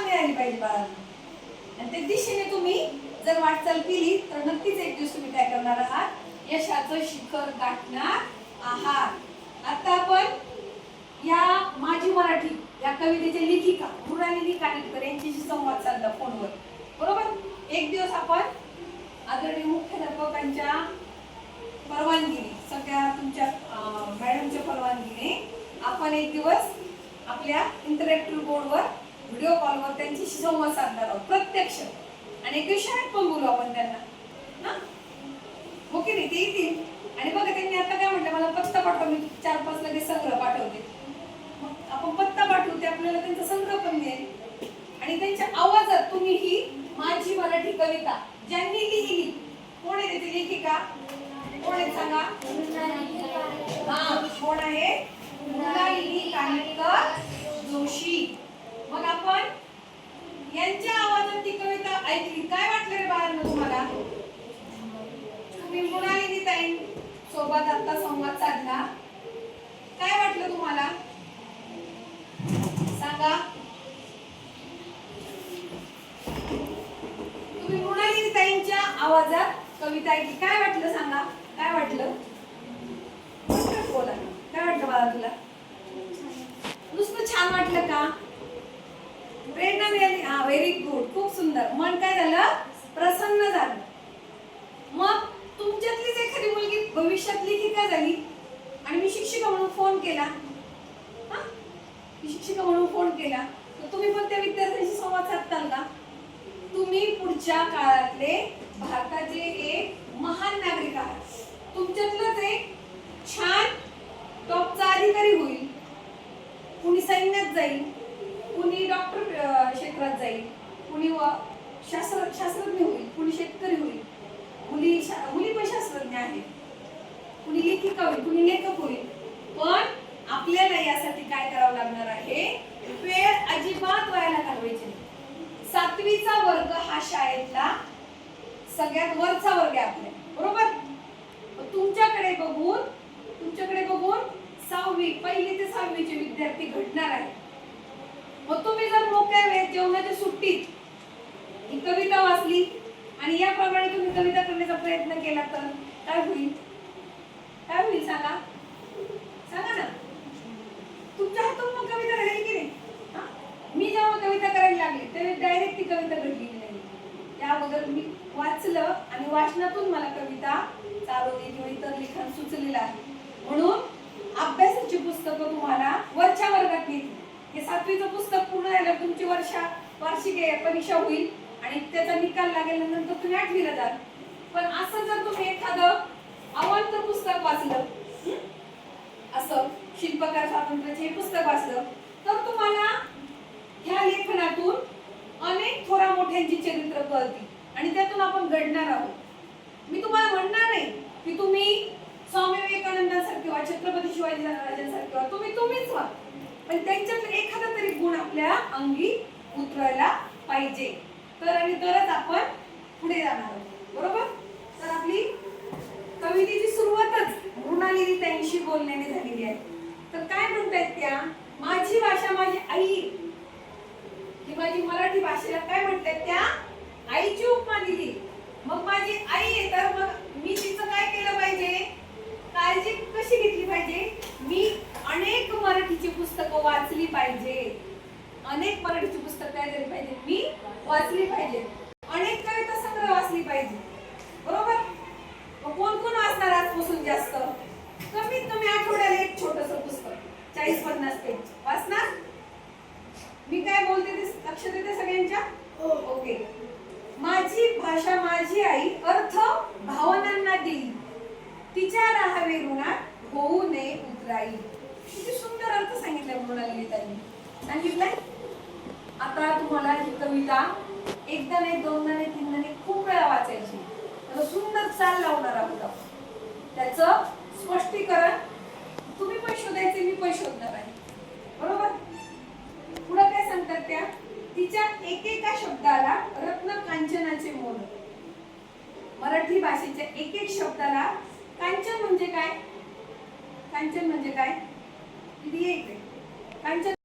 दिशा मिळाली पाहिजे बाळांना आणि त्या दिशेने तुम्ही जर वाटचाल केली तर नक्कीच एक दिवस तुम्ही काय करणार आहात? यशाचं शिखर गाठणार आहात. आता आपण या माझी मराठी या कवितेच्या लेखिका मृणालिनी कानेटकर यांच्याशी संवाद साधला फोनवर. बरोबर? एक दिवस आपण आदरणीय मुख्याध्यापकांच्या परवानगीने सगळ्या तुमच्या मॅडमच्या परवानगीने आपण एक दिवस आपल्या इंटरॅक्टिव्ह बोर्डवर व्हिडिओ कॉलवर त्यांच्याशी संवाद साधणार आहोत प्रत्यक्ष. आणि एक शाळेत पण बोलू आपण त्यांना. ना हो की नाही? ते येतील. आणि बघा त्यांनी आता काय म्हटलं? मला पत्ता पाठवा मी चार पाच लगेच संग्रह पाठवते. मग आपण पत्ता पाठवते आपल्याला त्यांचा संग्रह पण मिळेल आणि त्यांच्या आवाजात तुम्ही ही माझी मराठी कविता ज्यांनी लिहिली कोण आहे त्याची लेखिका? कोण आहे? सांगा. हा कोण आहे? कानेटकर जोशी मग आपण यांच्या आवाजात ती कविता ऐकली काय वाटलं रे बाळांनो तुम्हाला तुम्ही मृणालिनी ताई सोबत आता संवाद साधला. काय वाटलं तुम्हाला? सांगा. तुम्ही मृणाली ताईंच्या आवाजात कविता ऐकली. काय वाटलं सांगा? काय वाटलं? बोला. काय वाटलं बाळा तुला? नुसतं छान वाटलं का? प्रेरणा मिळाली. हा व्हेरी गुड खूप सुंदर. मन काय झालं? प्रसन्न झालं. मग तुमच्यातलीच एक भविष्यात भविष्यातली की झाली. आणि मी शिक्षिका म्हणून फोन केला. हा? मी शिक्षिका म्हणून फोन केला. तर तुम्ही पण त्या विद्यार्थ्यांशी संवाद साधताल का? तुम्ही पुढच्या काळातले भारताचे एक महान नागरिक आहात. तुमच्यातलंच एक छान टॉपचा अधिकारी होईल. कुणी सैन्यात जाईल. कुणी डॉक्टर क्षेत्रात जाईल. कुणी व- शास्त्र शास्त्रज्ञ होईल. कुणी शेतकरी होईल. मुली शा- मुली पण शास्त्रज्ञ आहेत. कुणी लेखिका होईल कुणी लेखक होईल. पण आपल्याला यासाठी काय करावं लागणार आहे? वेळ अजिबात व्हायला घालवायची. नाही सातवीचा वर्ग हा शाळेतला सगळ्यात वरचा वर्ग आहे आपल्या. बरोबर? तुमच्याकडे बघून तुमच्याकडे बघून सहावी पहिली ते सहावीचे विद्यार्थी घडणार आहेत. मग तुम्ही जर मोकळ्या वेळेत जेवणाच्या सुट्टीत ही कविता वाचली आणि याप्रमाणे तुम्ही कविता करण्याचा प्रयत्न केला तर काय होईल? काय होईल सांगा? सांगा ना. तुमच्या हातून मग कविता घडेल की नाही? मी जेव्हा कविता करायला लागले तेव्हा डायरेक्ट ती कविता घडलेली नाही. त्या अगोदर मी वाचलं आणि वाचनातून मला कविता चालवली किंवा इतर लिखाण सुचलेलं आहे. म्हणून अभ्यासाची पुस्तकं तुम्हाला वरच्या वर्गात येतील हे सातवीचं पुस्तक पूर्ण झालं तुमची वर्षा वार्षिक आहे, परीक्षा होईल आणि त्याचा निकाल लागेल नंतर तुम्ही आठवीला जाल. पण असं जर तुम्ही एखादं अवांत पुस्तक वाचलं. असं शिल्पकार स्वातंत्र्याचे हे पुस्तक वाचलं. तर तुम्हाला ह्या लेखनातून अनेक थोरा मोठ्यांची चरित्र कळतील आणि त्यातून आपण घडणार आहोत. मी तुम्हाला म्हणणार नाही की तुम्ही स्वामी विवेकानंदांसारखे व्हा छत्रपती शिवाजी महाराजांसारखे व्हा. तुम्ही तुम्हीच व्हा. पण त्यांच्यात एखादा तरी गुण आपल्या अंगी उतरायला पाहिजे. तर आणि तरच आपण पुढे जाणार आहोत. बरोबर? तर आपली कवितेची सुरुवातच मृणालिनी त्यांशी बोलण्याने झालेली आहे. तर काय म्हणतायत त्या? माझी भाषा माझी आई. ही माझी मराठी भाषेला काय म्हणतात त्या? आईची उपमा दिली. मग माझी आई आहे तर मग मी तिचं काय केलं पाहिजे? काळजी कशी घेतली पाहिजे? मी अनेक मराठीची पुस्तकं वाचली पाहिजे. अनेक मराठीची पुस्तकं काय झाली पाहिजे. मी वाचली पाहिजे अनेक कविता संग्रह वाचली पाहिजे बरोबर मग कोण कोण वाचणार आजपासून जास्त कमीत कमी आठवड्याला एक छोटस पुस्तक चाळीस पन्नास पेज वाचणार मी काय बोलते ते लक्ष देते सगळ्यांच्या? ओके. माझी भाषा माझी आई अर्थ भावनांना देईल तिच्या राहावे ऋणात होऊ नये उतराई. किती सुंदर अर्थ सांगितलाय मृणाली त्यांनी सांगितलंय आता तुम्हाला ही कविता एकदा नाही दोनदा नाही तीनदा नाही खूप वेळा वाचायची सुंदर चाल लावणार आहोत त्याचं स्पष्टीकरण तुम्ही पण शोधायचे मी पण शोधणार आहे बरोबर पुढे काय सांगतात त्या तिच्या एकेका शब्दाला रत्न कांचनाचे मराठी भाषेच्या एक एक शब्दाला कांचन म्हणजे काय? कांचन म्हणजे काय? किती एक कांचन